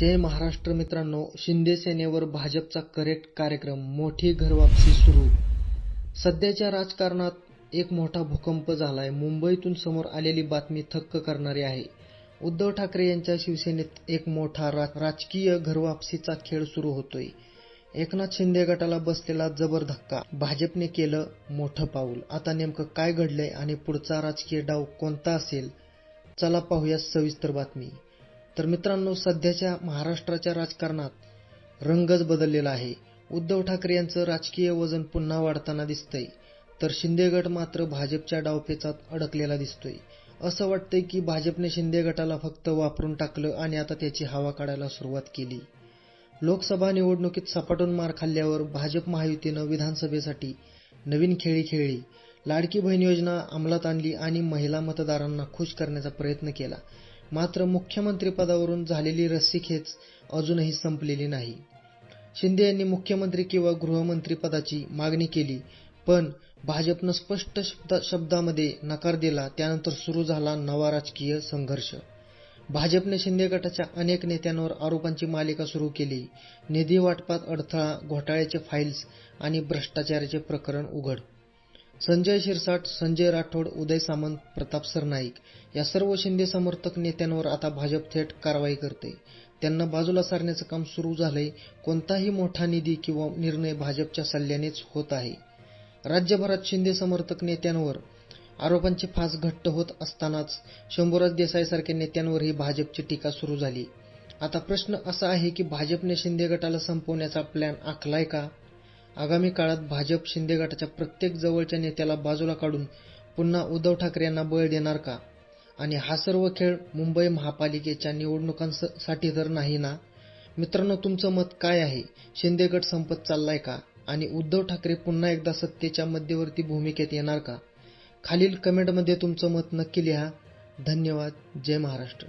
जय महाराष्ट्र मित्रांनो शिंदे सेनेवर भाजपचा करेक्ट कार्यक्रम मोठी घरवापसी सुरू. सध्याच्या राजकारणात एक मोठा भूकंप झालाय. मुंबईतून समोर आलेली बातमी थक्क करणारी आहे. उद्धव ठाकरे यांच्या शिवसेनेत एक मोठा राजकीय घरवापसीचा खेळ सुरू होतोय. एकनाथ शिंदे गटाला बसलेला जबर धक्का. भाजपने केलं मोठं पाऊल. आता नेमकं काय घडलंय आणि पुढचा राजकीय डाव कोणता असेल? चला पाहूया सविस्तर बातमी. तर मित्रांनो सध्याच्या महाराष्ट्राच्या राजकारणात रंगच बदललेला आहे. उद्धव ठाकरे यांचं राजकीय वजन पुन्हा वाढताना दिसतंय. तर शिंदे गट मात्र भाजपच्या डावपेचात अडकलेला दिसतोय. असं वाटतंय की भाजपने शिंदे गटाला फक्त वापरून टाकलं आणि आता त्याची हवा काढायला सुरुवात केली. लोकसभा निवडणुकीत सपाटून मार खाल्ल्यावर भाजप महायुतीनं विधानसभेसाठी नवीन खेळी खेळली. लाडकी बहीण योजना अंमलात आणली आणि महिला मतदारांना खुश करण्याचा प्रयत्न केला. मात्र मुख्यमंत्रीपदावरून झालेली रस्सीखेच अजूनही संपलेली नाही. शिंदे यांनी मुख्यमंत्री किंवा गृहमंत्रीपदाची मागणी केली पण भाजपनं स्पष्ट शब्दामध्ये नकार दिला त्यानंतर सुरू झाला नवा राजकीय संघर्ष. भाजपने शिंदे गटाच्या अनेक नेत्यांवर आरोपांची मालिका सुरू केली. निधी वाटपात अडथळा घोटाळ्याचे फाईल्स आणि भ्रष्टाचाराचे प्रकरण उघड. संजय शिरसाट संजय राठोड उदय सामंत प्रताप सरनाईक या सर्व शिंदे समर्थक नेत्यांवर आता भाजप थेट कारवाई करते. त्यांना बाजूला सारण्याचं काम सुरू झालंय. कोणताही मोठा निधी किंवा निर्णय भाजपच्या सल्ल्यानेच होत आहे. राज्यभरात शिंदे समर्थक नेत्यांवर आरोपांचे फास घट्ट होत असतानाच शंभूराज देसाईसारख्या नेत्यांवरही भाजपची टीका सुरू झाली. आता प्रश्न असा आहे की भाजपने शिंदे गटाला संपवण्याचा प्लॅन आखलाय का? आगामी काळात भाजप शिंदे गटाच्या प्रत्येक जवळच्या नेत्याला बाजूला काढून पुन्हा उद्धव ठाकरे यांना बळ देणार का? आणि हा सर्व खेळ मुंबई महापालिकेच्या निवडणुकांसाठी तर नाही ना? मित्रांनो तुमचं मत काय आहे? शिंदे गट संपत चाललाय का? आणि उद्धव ठाकरे पुन्हा एकदा सत्तेच्या मध्यवर्ती भूमिकेत येणार का? खालील कमेंटमध्ये तुमचं मत नक्की लिहा. धन्यवाद. जय महाराष्ट्र.